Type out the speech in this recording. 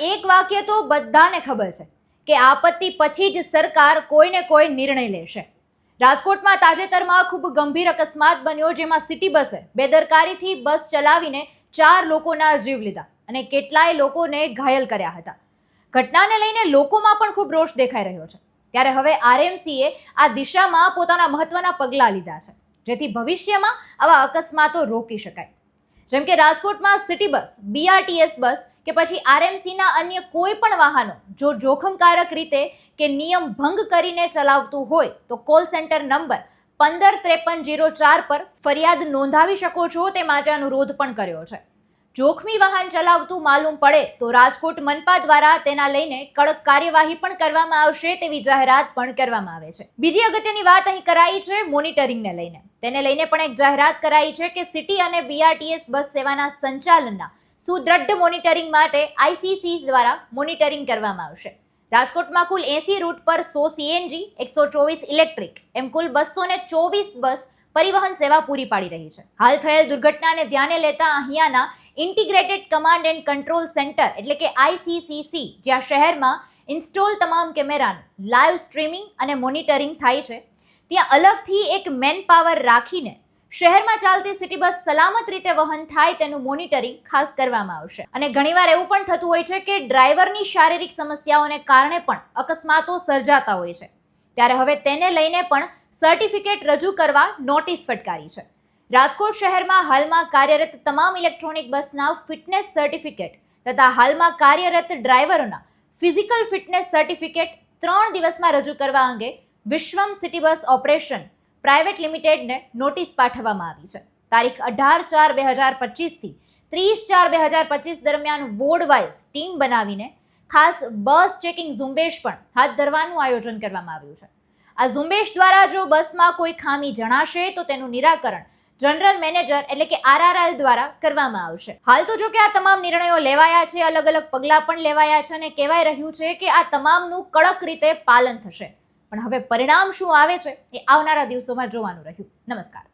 એક વાક્ય તો બધાને ખબર છે કે આપત્તિ પછી જ સરકાર કોઈને કોઈ નિર્ણય લેશે. રાજકોટમાં તાજેતરમાં ખૂબ ગંભીર અકસ્માત બન્યો જેમાં સિટી બસે બેદરકારીથી બસ ચલાવીને ચાર લોકોના જીવ લીધા અને કેટલાય લોકોને ઘાયલ કર્યા હતા. ઘટનાને લઈને લોકોમાં પણ ખૂબ રોષ દેખાઈ રહ્યો છે. ત્યારે હવે આરએમસીએ આ દિશામાં પોતાના મહત્વના પગલાં લીધા છે. જેથી ભવિષ્યમાં આવા અકસ્માતો રોકી શકાય. જેમ કે રાજકોટમાં સિટી બસ, બીઆરટીએસ બસ કે પછી આરએમસીના અન્ય કોઈ પણ વાહનો જો જોખમકારક રીતે કે નિયમ ભંગ કરીને ચલાવતું હોય, તો કોલ સેન્ટર નંબર પંદર ત્રેપન જીરો ચાર પર ફરિયાદ નોંધાવી શકો છો તે માટે અનુરોધ પણ કર્યો છે. જોખમી વાહન ચલાવતું માલુમ પડે તો રાજકોટ મનપા દ્વારા તેના લઈને કડક કાર્યવાહી પણ કરવામાં આવશે તેવી જાહેરાત પણ કરવામાં આવે છે. બીજી અગત્યની વાત અહીં કરાઈ છે મોનિટરિંગને લઈને. તેને લઈને પણ એક જાહેરાત કરાઈ છે કે સિટી અને બીઆરટીએસ બસ સેવાના સંચાલનના સુદ્રઢ મોનિટરિંગ માટે આઈસીસી દ્વારા મોનિટરિંગ કરવામાં આવશે. રાજકોટમાં કુલ એસી રૂટ પર સો સીએનજી એકસો ચોવીસ ઇલેક્ટ્રિક, એમ કુલ બસો ને ચોવીસ બસ પરિવહન સેવા પૂરી પાડી રહી છે. હાલ થયેલ દુર્ઘટનાને ધ્યાને લેતા અહીંયાના integrated command and control centre, એટલે કે આઈસીસીસી જ્યાં શહેરમાં ઇન્સ્ટોલ તમામ કેમેરાનું લાઈવ સ્ટ્રીમિંગ અને મોનિટરિંગ થાય છે. ત્યાં અલગથી એક મેન પાવર રાખીને શહેરમાં ચાલતી સિટી બસ સલામત રીતે વહન થાય તેનું મોનિટરિંગ ખાસ કરવામાં આવશે. અને ઘણીવાર એવું પણ થતું હોય છે કે ડ્રાઈવરની શારીરિક સમસ્યાઓને કારણે પણ અકસ્માતો સર્જાતા હોય છે. ત્યારે હવે તેને લઈને પણ સર્ટિફિકેટ રજૂ કરવા નોટિસ ફટકારી છે. રાજકોટ શહેરમાં હાલમાં કાર્યરત તમામ ઇલેક્ટ્રોનિક બસના ફિટનેસ સર્ટિફિકેટ તથા હાલમાં કાર્યરત ડ્રાઈવરોના ફિઝિકલ ફિટનેસ સર્ટિફિકેટ ત્રણ દિવસમાં રજૂ કરવા અંગે Vishwam city bus operation private લિમિટેડને નોટિસ પાઠવવામાં આવી છે. તારીખ અઢાર ચાર બે હજાર પચીસથી ત્રીસ ચાર બે હજાર પચીસ દરમિયાન વોર્ડ વાઇઝ ટીમ બનાવીને ખાસ બસ ચેકિંગ ઝુંબેશ પણ હાથ ધરવાનું આયોજન કરવામાં આવ્યું છે. આ ઝુંબેશ દ્વારા જો બસમાં કોઈ ખામી જણાશે તો તેનું નિરાકરણ જનરલ મેનેજર એટલે કે આરઆરએલ દ્વારા કરવામાં આવશે. હાલ તો જો કે આ તમામ નિર્ણયો લેવાયા છે, અલગ અલગ પગલાં પણ લેવાયા છે અને કહેવાય રહ્યું છે કે આ તમામનું કડક રીતે પાલન થશે. પણ હવે પરિણામ શું આવે છે એ આવનારા દિવસોમાં જોવાનું રહ્યું. નમસ્કાર.